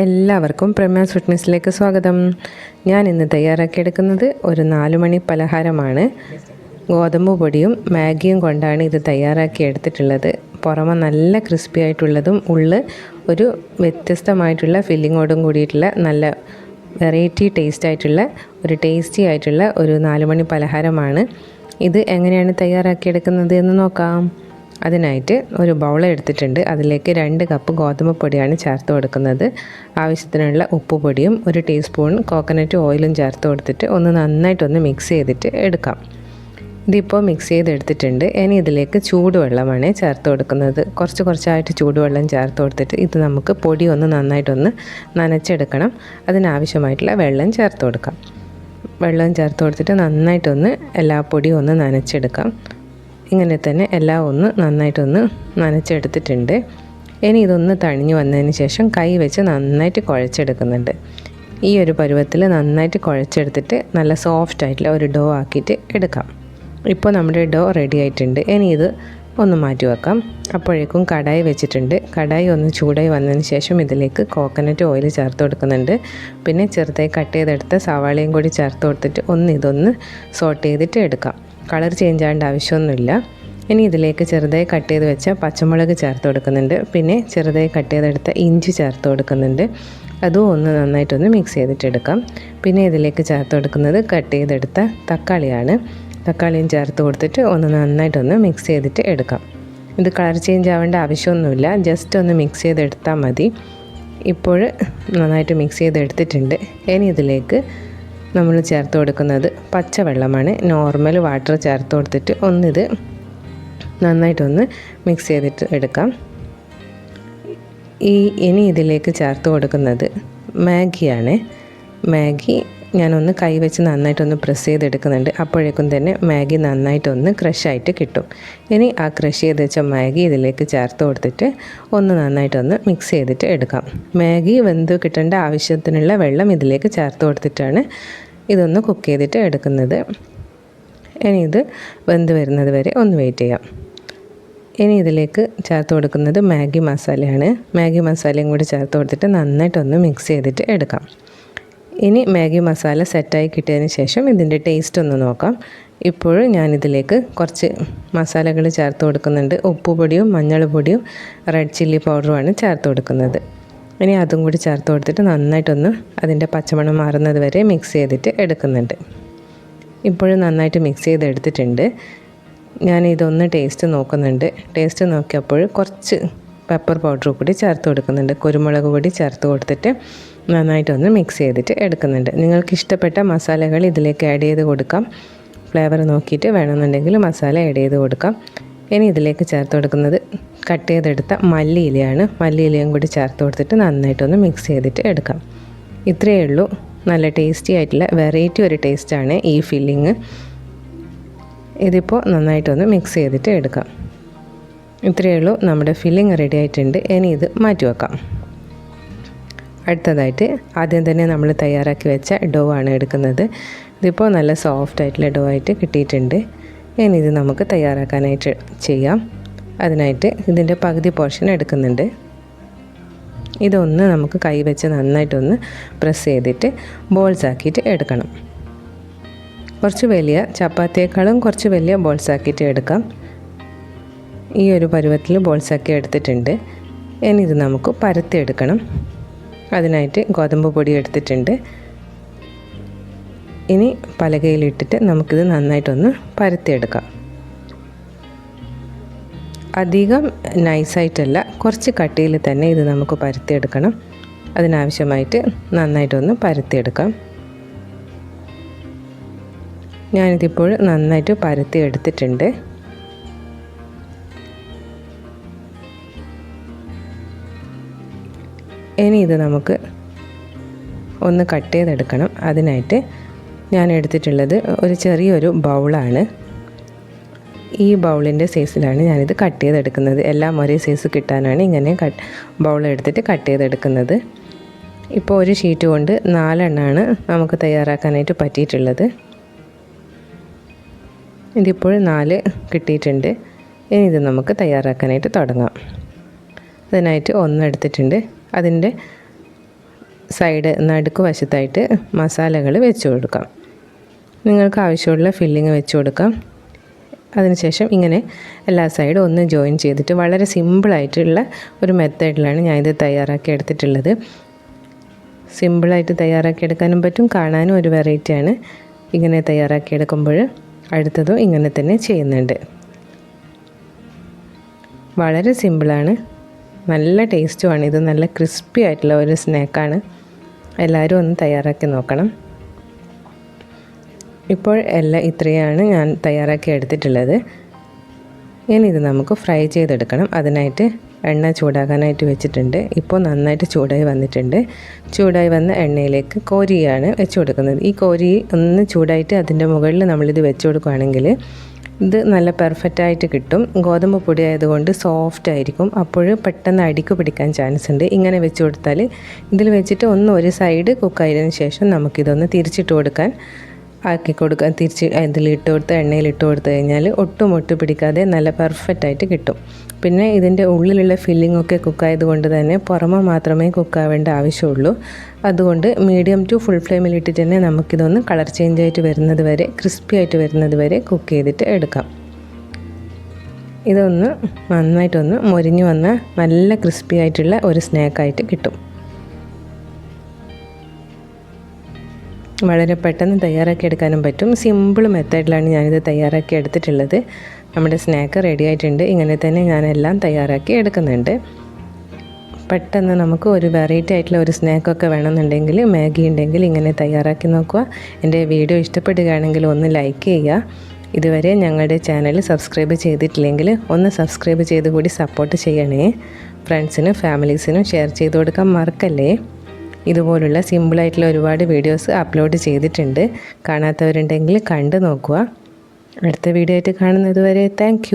എല്ലാവർക്കും പ്രമ്യാസ് ഫിറ്റ്നസ്സിലേക്ക് സ്വാഗതം. ഞാൻ ഇന്ന് തയ്യാറാക്കിയെടുക്കുന്നത് ഒരു നാലുമണി പലഹാരമാണ്. ഗോതമ്പ് പൊടിയും മാഗിയും കൊണ്ടാണ് ഇത് തയ്യാറാക്കി എടുത്തിട്ടുള്ളത് പുറമെ നല്ല ക്രിസ്പി ആയിട്ടുള്ളതും ഉള്ള് ഒരു വ്യത്യസ്തമായിട്ടുള്ള ഫില്ലിങ്ങോടും കൂടിയിട്ടുള്ള നല്ല വെറൈറ്റി ടേസ്റ്റ് ആയിട്ടുള്ള ഒരു ടേസ്റ്റി ആയിട്ടുള്ള ഒരു നാലുമണി പലഹാരമാണ്. ഇത് എങ്ങനെയാണ് തയ്യാറാക്കിയെടുക്കുന്നത് എന്ന് നോക്കാം. അതിനായിട്ട് ഒരു ബൗൾ എടുത്തിട്ടുണ്ട്. അതിലേക്ക് രണ്ട് കപ്പ് ഗോതമ്പ് പൊടിയാണ് ചേർത്ത് കൊടുക്കുന്നത്. ആവശ്യത്തിനുള്ള ഉപ്പ് പൊടിയും ഒരു ടീസ്പൂൺ കോക്കനട്ട് ഓയിലും ചേർത്ത് കൊടുത്തിട്ട് ഒന്ന് നന്നായിട്ടൊന്ന് മിക്സ് ചെയ്തിട്ട് എടുക്കാം. ഇതിപ്പോൾ മിക്സ് ചെയ്തെടുത്തിട്ടുണ്ട്. ഇനി ഇതിലേക്ക് ചൂടുവെള്ളമാണ് ചേർത്ത് കൊടുക്കുന്നത്. കുറച്ച് കുറച്ചായിട്ട് ചൂടുവെള്ളം ചേർത്ത് കൊടുത്തിട്ട് ഇത് നമുക്ക് പൊടി ഒന്ന് നന്നായിട്ടൊന്ന് നനച്ചെടുക്കണം. അതിനാവശ്യമായിട്ടുള്ള വെള്ളം ചേർത്ത് കൊടുക്കാം. വെള്ളം ചേർത്ത് കൊടുത്തിട്ട് നന്നായിട്ടൊന്ന് എല്ലാ പൊടിയും ഒന്ന് നനച്ചെടുക്കാം. ഇങ്ങനെ തന്നെ എല്ലാം ഒന്ന് നന്നായിട്ടൊന്ന് നനച്ചെടുത്തിട്ടുണ്ട്. ഇനി ഇതൊന്ന് തണിഞ്ഞു വന്നതിന് ശേഷം കൈ വെച്ച് നന്നായിട്ട് കുഴച്ചെടുക്കുന്നുണ്ട്. ഈ ഒരു പരുവത്തിൽ നന്നായിട്ട് കുഴച്ചെടുത്തിട്ട് നല്ല സോഫ്റ്റ് ആയിട്ടുള്ള ഒരു ഡോ ആക്കിയിട്ട് എടുക്കാം. ഇപ്പോൾ നമ്മുടെ ഡോ റെഡി ആയിട്ടുണ്ട്. ഇനി ഇത് ഒന്ന് മാറ്റി വെക്കാം. അപ്പോഴേക്കും കടായി വെച്ചിട്ടുണ്ട്. കടായി ഒന്ന് ചൂടായി വന്നതിന് ശേഷം ഇതിലേക്ക് കോക്കനട്ട് ഓയിൽ ചേർത്ത് കൊടുക്കുന്നുണ്ട്. പിന്നെ ചെറുതായി കട്ട് ചെയ്തെടുത്ത സവാളയും കൂടി ചേർത്ത് കൊടുത്തിട്ട് ഒന്ന് ഇതൊന്ന് സോട്ട് ചെയ്തിട്ട് എടുക്കാം. കളർ ചേഞ്ച് ആവേണ്ട ആവശ്യമൊന്നുമില്ല. ഇനി ഇതിലേക്ക് ചെറുതായി കട്ട് ചെയ്ത് വെച്ച പച്ചമുളക് ചേർത്ത് കൊടുക്കുന്നുണ്ട്. പിന്നെ ചെറുതായി കട്ട് ചെയ്തെടുത്ത ഇഞ്ചി ചേർത്ത് കൊടുക്കുന്നുണ്ട്. അതും ഒന്ന് നന്നായിട്ടൊന്ന് മിക്സ് ചെയ്തിട്ടെടുക്കാം. പിന്നെ ഇതിലേക്ക് ചേർത്ത് കൊടുക്കുന്നത് കട്ട് ചെയ്തെടുത്ത തക്കാളിയാണ്. തക്കാളിയും ചേർത്ത് കൊടുത്തിട്ട് ഒന്ന് നന്നായിട്ടൊന്ന് മിക്സ് ചെയ്തിട്ട് എടുക്കാം. ഇത് കളർ ചേഞ്ച് ആവേണ്ട ആവശ്യമൊന്നുമില്ല. ജസ്റ്റ് ഒന്ന് മിക്സ് ചെയ്തെടുത്താൽ മതി. ഇപ്പോൾ നന്നായിട്ട് മിക്സ് ചെയ്തെടുത്തിട്ടുണ്ട്. ഇനി ഇതിലേക്ക് നമ്മൾ ചേർത്ത് കൊടുക്കുന്നത് പച്ചവെള്ളമാണ്. നോർമൽ വാട്ടർ ചേർത്ത് കൊടുത്തിട്ട് ഒന്നിത് നന്നായിട്ടൊന്ന് മിക്സ് ചെയ്തിട്ട് എടുക്കാം. ഈ ഇനി ഇതിലേക്ക് ചേർത്ത് കൊടുക്കുന്നത് മാഗിയാണ്. മാഗി ഞാനൊന്ന് കൈവച്ച് നന്നായിട്ടൊന്ന് പ്രസ് ചെയ്തെടുക്കുന്നുണ്ട്. അപ്പോഴേക്കും തന്നെ മാഗി നന്നായിട്ടൊന്ന് ക്രഷായിട്ട് കിട്ടും. ഇനി ആ ക്രഷ് ചെയ്ത് വെച്ച മാഗി ഇതിലേക്ക് ചേർത്ത് കൊടുത്തിട്ട് ഒന്ന് നന്നായിട്ടൊന്ന് മിക്സ് ചെയ്തിട്ട് എടുക്കാം. മാഗി വെന്ത് കിട്ടേണ്ട ആവശ്യത്തിനുള്ള വെള്ളം ഇതിലേക്ക് ചേർത്ത് കൊടുത്തിട്ടാണ് ഇതൊന്ന് കുക്ക് ചെയ്തിട്ട് എടുക്കുന്നത്. ഇനി ഇത് വെന്ത് വരുന്നത് വരെ ഒന്ന് വെയിറ്റ് ചെയ്യാം. ഇനി ഇതിലേക്ക് ചേർത്ത് കൊടുക്കുന്നത് മാഗി മസാലയാണ്. മാഗി മസാലയും കൂടി ചേർത്ത് കൊടുത്തിട്ട് നന്നായിട്ടൊന്ന് മിക്സ് ചെയ്തിട്ട് എടുക്കാം. ഇനി മാഗി മസാല സെറ്റായി കിട്ടിയതിന് ശേഷം ഇതിന്റെ ടേസ്റ്റ് ഒന്ന് നോക്കാം. ഇപ്പോഴും ഞാനിതിലേക്ക് കുറച്ച് മസാലകൾ ചേർത്ത് കൊടുക്കുന്നുണ്ട്. ഉപ്പുപൊടിയും മഞ്ഞൾ പൊടിയും റെഡ് ചില്ലി പൗഡറുമാണ് ചേർത്ത് കൊടുക്കുന്നത്. ഇനി അതും കൂടി ചേർത്ത് കൊടുത്തിട്ട് നന്നായിട്ടൊന്ന് അതിന്റെ പച്ചമണം മാറുന്നത് വരെ മിക്സ് ചെയ്തിട്ട് എടുക്കുന്നുണ്ട്. ഇപ്പോഴും നന്നായിട്ട് മിക്സ് ചെയ്ത് എടുത്തിട്ടുണ്ട്. ഞാൻ ഇതൊന്ന് ടേസ്റ്റ് നോക്കുന്നുണ്ട്. ടേസ്റ്റ് നോക്കിയപ്പോൾ കുറച്ച് പെപ്പർ പൗഡർ കൂടി ചേർത്ത് കൊടുക്കുന്നുണ്ട്. കുരുമുളക് പൊടി ചേർത്ത് കൊടുത്തിട്ട് നന്നായിട്ടൊന്ന് മിക്സ് ചെയ്തിട്ട് എടുക്കുന്നുണ്ട്. നിങ്ങൾക്ക് ഇഷ്ടപ്പെട്ട മസാലകൾ ഇതിലേക്ക് ആഡ് ചെയ്ത് കൊടുക്കാം. ഫ്ലേവർ നോക്കിയിട്ട് വേണമെന്നുണ്ടെങ്കിൽ മസാല ആഡ് ചെയ്ത് കൊടുക്കാം. ഇനി ഇതിലേക്ക് ചേർത്ത് കൊടുക്കുന്നത് കട്ട് ചെയ്തെടുത്ത മല്ലിയിലയാണ്. മല്ലിയിലയും കൂടി ചേർത്ത് കൊടുത്തിട്ട് നന്നായിട്ടൊന്ന് മിക്സ് ചെയ്തിട്ട് എടുക്കാം. ഇത്രയേ ഉള്ളൂ. നല്ല ടേസ്റ്റി ആയിട്ടുള്ള വെറൈറ്റി ഒരു ടേസ്റ്റാണ് ഈ ഫില്ലിങ് ഇതിപ്പോൾ നന്നായിട്ടൊന്ന് മിക്സ് ചെയ്തിട്ട് എടുക്കാം. ഇത്രയേ ഉള്ളൂ. നമ്മുടെ ഫില്ലിങ് റെഡി ആയിട്ടുണ്ട്. ഇനി ഇത് മാറ്റി വെക്കാം. അടുത്തതായിട്ട് ആദ്യം തന്നെ നമ്മൾ തയ്യാറാക്കി വെച്ച ഡോ ആണ് എടുക്കുന്നത്. ഇതിപ്പോൾ നല്ല സോഫ്റ്റ് ആയിട്ടുള്ള ഡോ ആയിട്ട് കിട്ടിയിട്ടുണ്ട്. ഇനി ഇത് നമുക്ക് തയ്യാറാക്കാനായിട്ട് ചെയ്യാം. അതിനായിട്ട് ഇതിന്റെ പകുതി പോർഷൻ എടുക്കുന്നുണ്ട്. ഇതൊന്ന് നമുക്ക് കൈ വെച്ച് നന്നായിട്ടൊന്ന് പ്രസ് ചെയ്തിട്ട് ബോൾസ് ആക്കിയിട്ട് എടുക്കണം. കുറച്ച് വലിയ ചപ്പാത്തിയേക്കാളും കുറച്ച് വലിയ ബോൾസ് ആക്കിയിട്ട് എടുക്കാം. ഈ ഒരു പരുവത്തിൽ ബോൾസ് ആക്കി എടുത്തിട്ടുണ്ട്. ഇനി ഇത് നമുക്ക് പരത്തി എടുക്കണം. അതിനായിട്ട് ഗോതമ്പ് പൊടി എടുത്തിട്ടുണ്ട്. ഇനി പലകയിലിട്ടിട്ട് നമുക്കിത് നന്നായിട്ടൊന്ന് പരത്തിയെടുക്കാം. അധികം നൈസായിട്ടല്ല കുറച്ച് കട്ടിയിൽ തന്നെ ഇത് നമുക്ക് പരത്തിയെടുക്കണം. അതിനാവശ്യമായിട്ട് നന്നായിട്ടൊന്ന് പരത്തിയെടുക്കാം. ഞാനിതിപ്പോൾ നന്നായിട്ട് പരത്തി എടുത്തിട്ടുണ്ട് ഇനി ഇത് നമുക്ക് ഒന്ന് കട്ട് ചെയ്തെടുക്കണം. അതിനായിട്ട് ഞാൻ എടുത്തിട്ടുള്ളത് ഒരു ചെറിയൊരു ബൗളാണ്. ഈ ബൗളിന്റെ സൈസിലാണ് ഞാനിത് കട്ട് ചെയ്തെടുക്കുന്നത്. എല്ലാം ഒരേ സൈസ് കിട്ടാനാണ് ഇങ്ങനെ കട്ട് ബൗൾ എടുത്തിട്ട് കട്ട് ചെയ്തെടുക്കുന്നത്. ഇപ്പോൾ ഒരു ഷീറ്റ് കൊണ്ട് നാലെണ്ണമാണ് നമുക്ക് തയ്യാറാക്കാനായിട്ട് പറ്റിയിട്ടുള്ളത്. ഇതിപ്പോൾ നാല് കിട്ടിയിട്ടുണ്ട്. ഇനി ഇത് നമുക്ക് തയ്യാറാക്കാനായിട്ട് തുടങ്ങാം. അതിനായിട്ട് ഒന്ന് എടുത്തിട്ടുണ്ട്. അതിന്റെ സൈഡ് നടുക്ക് വശത്തായിട്ട് മസാലകൾ വെച്ച് കൊടുക്കാം. നിങ്ങൾക്ക് ആവശ്യമുള്ള ഫില്ലിങ് വെച്ച് കൊടുക്കാം. അതിനുശേഷം ഇങ്ങനെ എല്ലാ സൈഡും ഒന്ന് ജോയിൻ ചെയ്തിട്ട് വളരെ സിമ്പിളായിട്ടുള്ള ഒരു മെത്തേഡിലാണ് ഞാനിത് തയ്യാറാക്കി എടുത്തിട്ടുള്ളത്. സിമ്പിളായിട്ട് തയ്യാറാക്കി എടുക്കാനും പറ്റും. കാണാനും ഒരു വെറൈറ്റിയാണ് ഇങ്ങനെ തയ്യാറാക്കി എടുക്കുമ്പോൾ അടുത്തതും ഇങ്ങനെ തന്നെ ചെയ്യുന്നുണ്ട്. വളരെ സിമ്പിളാണ് നല്ല ടേസ്റ്റുമാണ്. ഇത് നല്ല ക്രിസ്പി ആയിട്ടുള്ള ഒരു സ്നാക്കാണ്. എല്ലാവരും ഒന്ന് തയ്യാറാക്കി നോക്കണം. ഇപ്പോൾ എല്ലാം ഇത്രയാണ് ഞാൻ തയ്യാറാക്കി എടുത്തിട്ടുള്ളത്. ഇനി ഇത് നമുക്ക് ഫ്രൈ ചെയ്തെടുക്കണം. അതിനായിട്ട് എണ്ണ ചൂടാകാനായിട്ട് വെച്ചിട്ടുണ്ട്. ഇപ്പോൾ നന്നായിട്ട് ചൂടായി വന്നിട്ടുണ്ട്. ചൂടായി വന്ന എണ്ണയിലേക്ക് കോരിയാണ് വെച്ച് കൊടുക്കുന്നത്. ഈ കോരി ഒന്ന് ചൂടായിട്ട് അതിന്റെ മുകളിൽ നമ്മളിത് വെച്ച് കൊടുക്കുകയാണെങ്കിൽ ഇത് നല്ല പെർഫെക്റ്റ് ആയിട്ട് കിട്ടും. ഗോതമ്പ് പൊടി ആയതുകൊണ്ട് സോഫ്റ്റ് ആയിരിക്കും. അപ്പോൾ പെട്ടെന്ന് അടിക്ക് പിടിക്കാൻ ചാൻസ് ഉണ്ട്. ഇങ്ങനെ വെച്ച് കൊടുത്താൽ ഇതിൽ വെച്ചിട്ട് ഒന്ന് ഒരു സൈഡ് കുക്കായതിനു ശേഷം നമുക്കിതൊന്ന് തിരിച്ചിട്ട് കൊടുക്കാൻ ആക്കി കൊടുക്കാൻ തിരിച്ച് അതിലിട്ട് കൊടുത്ത് എണ്ണയിൽ ഇട്ട് കൊടുത്തു കഴിഞ്ഞാൽ ഒട്ടും ഒട്ട് പിടിക്കാതെ നല്ല പെർഫെക്റ്റ് ആയിട്ട് കിട്ടും. പിന്നെ ഇതിന്റെ ഉള്ളിലുള്ള ഫില്ലിംഗ് ഒക്കെ കുക്കായത് കൊണ്ട് തന്നെ പുറമെ മാത്രമേ കുക്കാവേണ്ട ആവശ്യമുള്ളൂ. അതുകൊണ്ട് മീഡിയം ടു ഫുൾ ഫ്ലെയിമിൽ ഇട്ടിട്ട് തന്നെ നമുക്കിതൊന്ന് കളർ ചേഞ്ച് ആയിട്ട് വരുന്നത് വരെ ക്രിസ്പി ആയിട്ട് വരുന്നത് വരെ കുക്ക് ചെയ്തിട്ട് എടുക്കാം. ഇതൊന്ന് നന്നായിട്ടൊന്ന് മൊരിഞ്ഞു വന്ന നല്ല ക്രിസ്പി ആയിട്ടുള്ള ഒരു സ്നാക്കായിട്ട് കിട്ടും. വളരെ പെട്ടെന്ന് തയ്യാറാക്കി എടുക്കാനും പറ്റും. സിമ്പിൾ മെത്തേഡിലാണ് ഞാനിത് തയ്യാറാക്കി എടുത്തിട്ടുള്ളത്. നമ്മുടെ സ്നാക്ക് റെഡി ആയിട്ടുണ്ട്. ഇങ്ങനെ തന്നെ ഞാനെല്ലാം തയ്യാറാക്കി എടുക്കുന്നുണ്ട്. പെട്ടെന്ന് നമുക്ക് ഒരു വെറൈറ്റി ആയിട്ടുള്ള ഒരു സ്നാക്കൊക്കെ വേണമെന്നുണ്ടെങ്കിൽ മാഗി ഉണ്ടെങ്കിൽ ഇങ്ങനെ തയ്യാറാക്കി നോക്കുക. എന്റെ വീഡിയോ ഇഷ്ടപ്പെടുകയാണെങ്കിൽ ഒന്ന് ലൈക്ക് ചെയ്യുക. ഇതുവരെ ഞങ്ങളുടെ ചാനൽ സബ്സ്ക്രൈബ് ചെയ്തിട്ടില്ലെങ്കിൽ ഒന്ന് സബ്സ്ക്രൈബ് ചെയ്ത് കൂടി സപ്പോർട്ട് ചെയ്യണേ. ഫ്രണ്ട്സിനും ഫാമിലീസിനും ഷെയർ ചെയ്ത് കൊടുക്കാൻ മറക്കല്ലേ? ഇതുപോലുള്ള സിമ്പിളായിട്ടുള്ള ഒരുപാട് വീഡിയോസ് അപ്ലോഡ് ചെയ്തിട്ടുണ്ട്. കാണാത്തവരുണ്ടെങ്കിൽ കണ്ടു നോക്കുക. അടുത്ത വീഡിയോ ആയിട്ട് കാണുന്നത് വരെ താങ്ക്